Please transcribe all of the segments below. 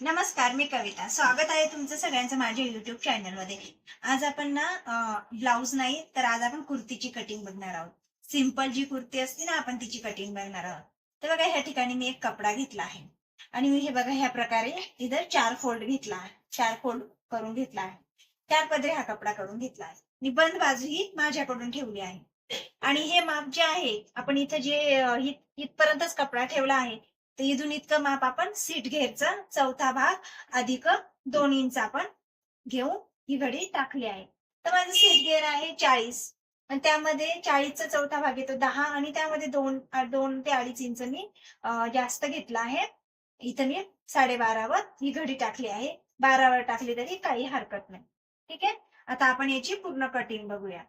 नमस्कार मी कविता. स्वागत आहे तुमचं सगळ्यांचं माझ्या युट्यूब चॅनलमध्ये आज आपण ना ब्लाऊज नाही तर आज आपण कुर्तीची कटिंग बघणार आहोत. सिंपल जी कुर्ती असते ना आपण तिची कटिंग बघणार आहोत. तर बघा ह्या ठिकाणी मी एक कपडा घेतला आहे. आणि मी हे बघा ह्या प्रकारे इथं चार फोल्ड घेतला आहे. चार फोल्ड करून घेतला आहे. चार पदरे हा कपडा करून घेतला आहे. आणि बंद बाजू ही माझ्याकडून ठेवली आहे. आणि हे माप जे आहे आपण इथं जे इथपर्यंतच कपडा ठेवला आहे तर इथून इतकं माप आपण सीट घेरचा चौथा भाग अधिक दोन इंच आपण घेऊन ही घडी टाकली आहे. तर माझं सीट घेर आहे चाळीस. आणि त्यामध्ये चाळीसचा चौथा भाग येतो दहा आणि त्यामध्ये दोन दोन ते अडीच इंच मी जास्त घेतला आहे. इथं मी साडेबारावर ही घडी टाकली आहे. बारावर टाकली तरी काही हरकत नाही. ठीक आहे? आता आपण याची पूर्ण कटिंग बघूया.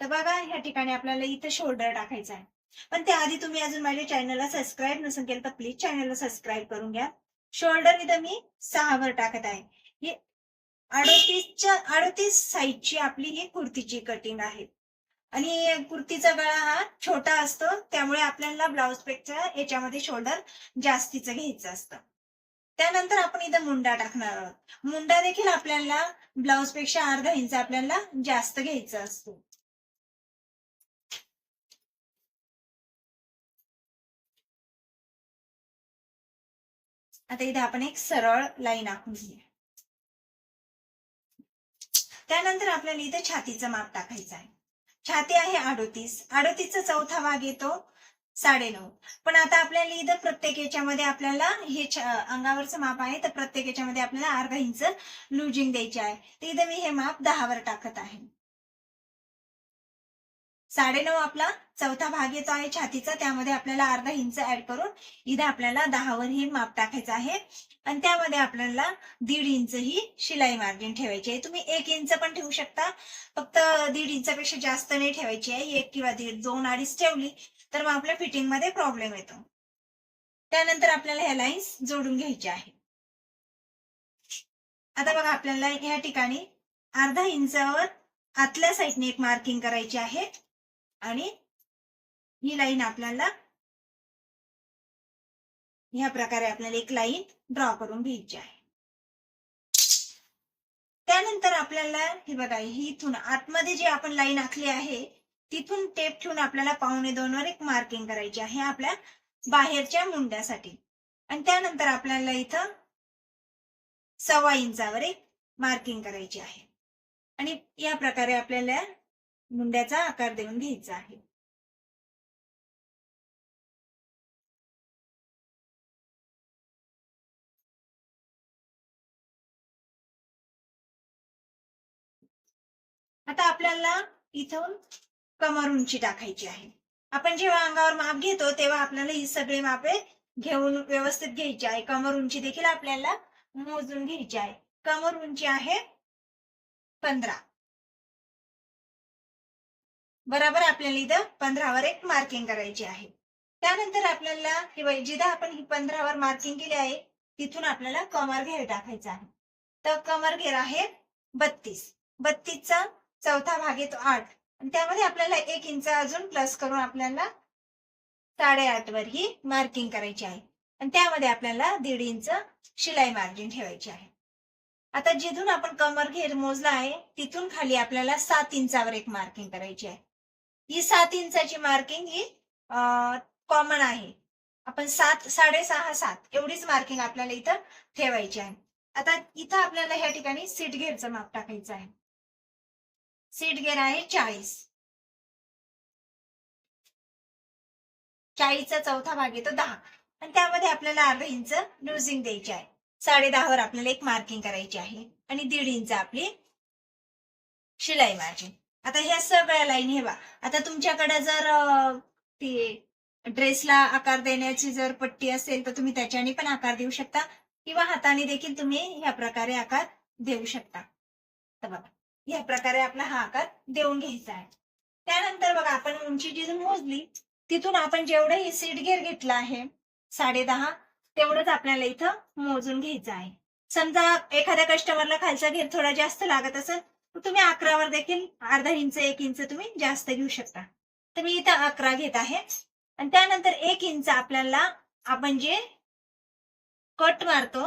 तर बघा ह्या ठिकाणी आपल्याला इथं शोल्डर टाकायचं आहे. पण त्याआधी तुम्ही अजून माझ्या चॅनलला सबस्क्राईब नसेल केलं तर प्लीज चॅनलला सबस्क्राईब करून घ्या. शोल्डर इथं मी सहावर टाकत आहे. हे अडतीसच्या अडतीस साईजची आपली ही कुर्तीची कटिंग आहे. आणि कुर्तीचा गळा हा छोटा असतो त्यामुळे आपल्याला ब्लाउजपेक्षा याच्यामध्ये शोल्डर जास्तीचं घ्यायचं असतं. त्यानंतर आपण इथं मुंडा टाकणार आहोत. मुंडा देखील आपल्याला ब्लाउजपेक्षा अर्धा इंच आपल्याला जास्त घ्यायचा असतो. आता इथे आपण एक सरळ लाईन आखून घेऊया. त्यानंतर आपल्याला इथे छातीचं माप टाकायचं आहे. छाती आहे अडोतीस. अडोतीसचा चौथा भाग येतो साडेनऊ. पण आता आपल्याला इथं प्रत्येक याच्यामध्ये आपल्याला हे अंगावरचं माप आहे तर प्रत्येक याच्यामध्ये आपल्याला अर्धा इंच लुजिंग द्यायची आहे. तर इथं मी हे माप दहावर टाकत आहे. साडेनऊ आपला चौथा भाग येतो आहे छातीचा. त्यामध्ये आपल्याला अर्धा इंच ऍड करून इथे आपल्याला दहावर ही माप टाकायचं आहे. आणि त्यामध्ये आपल्याला दीड इंच ही शिलाई मार्जिन ठेवायची आहे. तुम्ही एक इंच पण ठेवू शकता. फक्त दीड इंचापेक्षा जास्त नाही ठेवायची आहे. एक किंवा दीड दोन अडीच ठेवली तर मग आपल्या फिटिंगमध्ये प्रॉब्लेम येतो. त्यानंतर आपल्याला ह्या लाईन्स जोडून घ्यायच्या आहे. आता बघा आपल्याला या ठिकाणी अर्धा इंचावर आतल्या साईडने एक मार्किंग करायची आहे. आणि ही लाईन आपल्याला ह्या प्रकारे आपल्याला एक लाईन ड्रॉ करून घ्यायची आहे. त्यानंतर आपल्याला हे बघा इथून आतमध्ये जी आपण लाईन आखली आहे तिथून टेप ठेवून आपल्याला पावणे दोन वर एक मार्किंग करायची आहे आपल्या बाहेरच्या मुंड्यासाठी. आणि त्यानंतर आपल्याला इथं सव्वा इंचावर एक मार्किंग करायची आहे. आणि या प्रकारे आपल्याला मुंड्याचा आकार देऊन घ्यायचा आहे. आता आपल्याला इथून कमर उंची टाकायची आहे. आपण जेव्हा अंगावर माप घेतो तेव्हा आपल्याला ही सगळी मापे घेऊन व्यवस्थित घ्यायची आहे. कमर उंची देखील आपल्याला मोजून घ्यायची आहे. कमर उंची आहे पंधरा. बरोबर आपल्याला इथं पंधरावर एक मार्किंग करायची आहे. त्यानंतर आपल्याला हे जिथं आपण ही पंधरावर मार्किंग केली आहे तिथून आपल्याला कमर घेर टाकायचा आहे. तर कमर घेर आहे बत्तीस. बत्तीसचा चौथा भाग येतो आठ. त्यामध्ये आपल्याला एक इंच अजून प्लस करून आपल्याला साडेआठ वर ही मार्किंग करायची आहे. आणि त्यामध्ये आपल्याला दीड इंच शिलाई मार्जिन ठेवायची आहे. आता जिथून आपण कमर घेर मोजला आहे तिथून खाली आपल्याला सात इंचावर एक मार्किंग करायची आहे. ही सात इंचाची मार्किंग ही कॉमन आहे. आपण सात साडेसहा सात एवढीच मार्किंग आपल्याला इथं ठेवायची आहे. आता इथं आपल्याला ह्या ठिकाणी सीट घेरचं माप टाकायचं आहे. सीट घेर आहे चाळीस. चाळीसचा चौथा भाग येतो दहा. आणि त्यामध्ये आपल्याला अर्धा इंच लुझिंग द्यायची आहे. साडे दहावर आपल्याला एक मार्किंग करायची आहे. आणि दीड इंच आपली शिलाई मार्जिन आता ह्या सगळ्या लाईन हे बा. आता तुमच्याकडे जर ती ड्रेसला आकार देण्याची जर पट्टी असेल तर तुम्ही त्याच्याने पण आकार देऊ शकता. किंवा हाताने देखील तुम्ही ह्या प्रकारे आकार देऊ शकता. तर बघा ह्या प्रकारे आपला हा आकार देऊन घ्यायचा आहे. त्यानंतर बघा आपण उंची जिथून मोजली तिथून आपण जेवढं हे सीट घेर घेतलं आहे साडे दहा तेवढंच आपल्याला इथं मोजून घ्यायचं आहे. समजा एखाद्या कस्टमरला खालचा घेर थोडा जास्त लागत असेल तुम्ही अकरावर देखील अर्धा इंच एक इंच तुम्ही जास्त घेऊ शकता. तर मी इथं अकरा घेत आहे. आणि त्यानंतर एक इंच आपल्याला आपण जे कट मारतो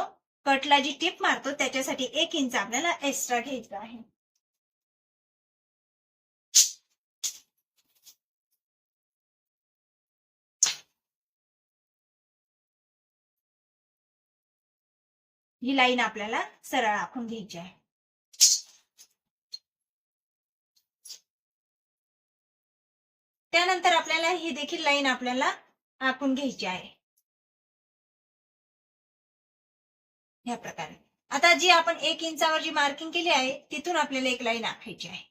कटला जी टिप मारतो त्याच्यासाठी एक इंच आपल्याला एक्स्ट्रा घ्यायचं आहे. ही लाईन आपल्याला सरळ आखून घ्यायची आहे. त्यानंतर आपल्याला ही देखील लाईन आपल्याला आखून घ्यायची आहे. या प्रकारे. आता जी आपण एक इंचावर जी मार्किंग केली आहे तिथून आपल्याला एक लाईन आखायची आहे.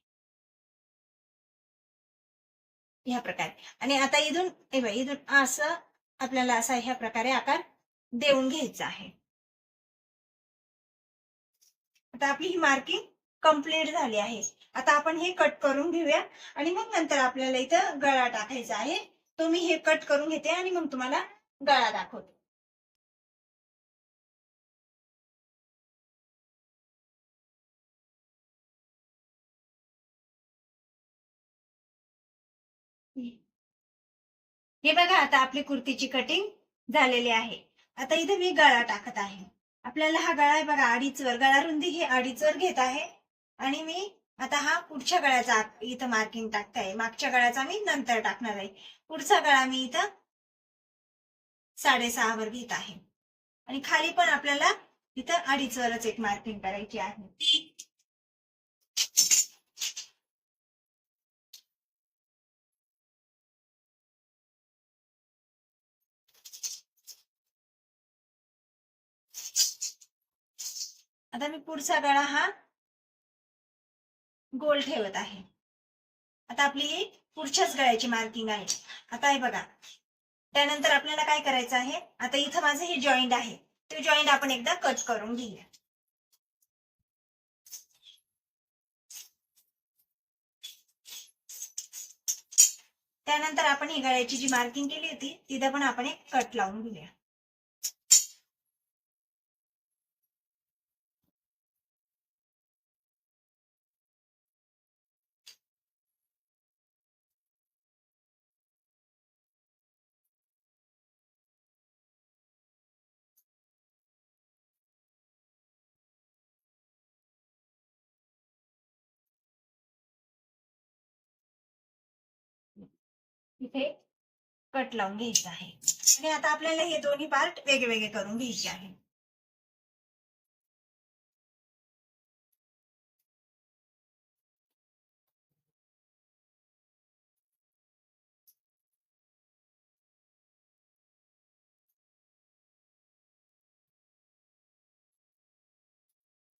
ह्या प्रकारे. आणि आता इथून इथून असं आपल्याला असा ह्या प्रकारे आकार देऊन घ्यायचा आहे. आता आपली ही मार्किंग कंप्लीट झाली आहे. आता आपण हे कट करून घेऊया. आणि मग नंतर आपल्याला इथं गळा टाकायचा आहे. तो मी हे कट करून घेते आणि मग तुम्हाला गळा दाखवते. हे बघा आता आपली कुर्तीची कटिंग झालेली आहे. आता इथे मी गळा टाकत आहे. आपल्याला हा गळा आहे बघा अडीचवर गळा रुंदी हे अडीचवर घेत आहे. आणि मी आता हा पुढच्या गळ्याचा इथं मार्किंग टाकताय. मागच्या गळ्याचा मी नंतर टाकणार आहे. पुढचा गळा मी इथं साडेसहा वर घेत आहे. आणि खाली पण आपल्याला इथं अडीच वरच एक मार्किंग करायची आहे. आता मी पुढचा गळा हा गोल ठेवत आहे. आता आपली ही पुढच्याच गळ्याची मार्किंग आहे. आता हे बघा. त्यानंतर आपल्याला काय करायचं आहे? आता इथं माझं हे जॉईंट आहे. ते जॉईंट आपण एकदा कट करून घेऊया. त्यानंतर आपण ही गळ्याची जी मार्किंग केली होती तिथं पण आपण एक कट लावून घेऊया. इथे कट लावून घ्यायचं आहे. आणि आता आपल्याला हे दोन्ही पार्ट वेगवेगळे करून घ्यायचे आहे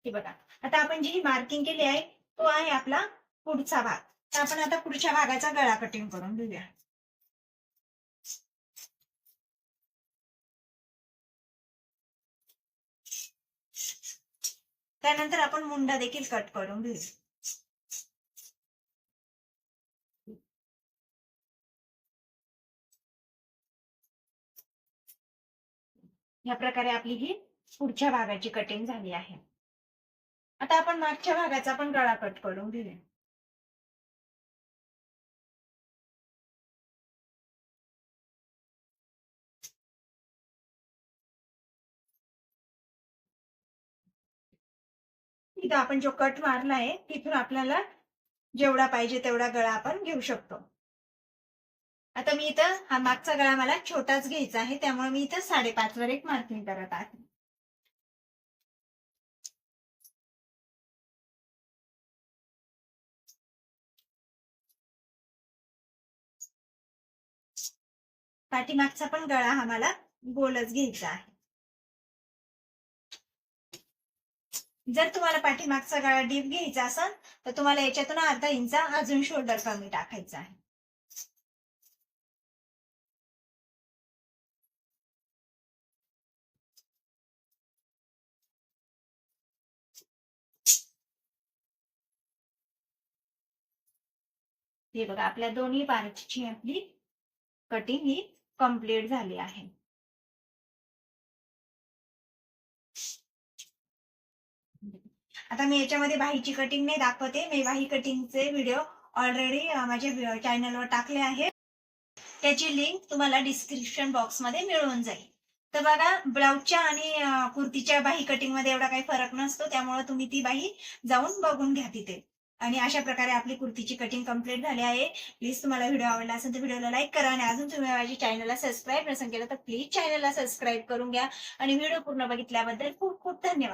बघा आता आपण जी मार्किंग केली आहे तो आहे आपला पुढचा भाग. तर आपण आता पुढच्या भागाचा गळा कटिंग करून घेऊया. त्यानंतर आपण मुंडा देखील कट करून घेऊ. या प्रकारे आपली ही पुढच्या भागाची कटिंग झाली आहे. आता आपण मागच्या भागाचा पण गळा कट करून घेऊया. इथं आपण जो कट मारला आहे तिथून आपल्याला जेवढा पाहिजे तेवढा गळा आपण घेऊ शकतो. आता मी इथं हा मागचा गळा मला छोटाच घ्यायचा आहे त्यामुळे मी इथं साडेपाच वर एक मार्किंग करत आहे. पाठीमागचा पण गळा हा मला गोलच घ्यायचा आहे. जर तुम्हाला पाठीमागचा गळा डीप घ्यायचा असेल तर तुम्हाला याच्यातून अर्धा इंचा अजून शोल्डर कमी टाकायचा आहे. हे बघा आपल्या दोन्ही पार्टची आपली कटिंग ही कंप्लीट झाली आहे. आता मी याच्यामध्ये बाहीची कटिंग नाही दाखवते. मी बाही कटिंगचे व्हिडिओ ऑलरेडी माझ्या चॅनलवर टाकले आहे त्याची लिंक तुम्हाला डिस्क्रिप्शन बॉक्समध्ये मिळून जाईल. तर बघा ब्लाऊजच्या आणि कुर्तीच्या बाही कटिंगमध्ये एवढा काही फरक नसतो. त्यामुळे तुम्ही ती बाही जाऊन बघून घ्या तिथे. आणि अशा प्रकारे आपली कुर्तीची कटिंग कंप्लीट झाली आहे. प्लीज तुम्हाला व्हिडिओ आवडला असेल तर व्हिडिओला लाईक करा आणि अजून तुम्ही माझ्या चॅनलला सबस्क्राईब नसेल केलं तर प्लीज चॅनलला सबस्क्राईब करून घ्या. आणि व्हिडिओ पूर्ण बघितल्याबद्दल खूप खूप धन्यवाद.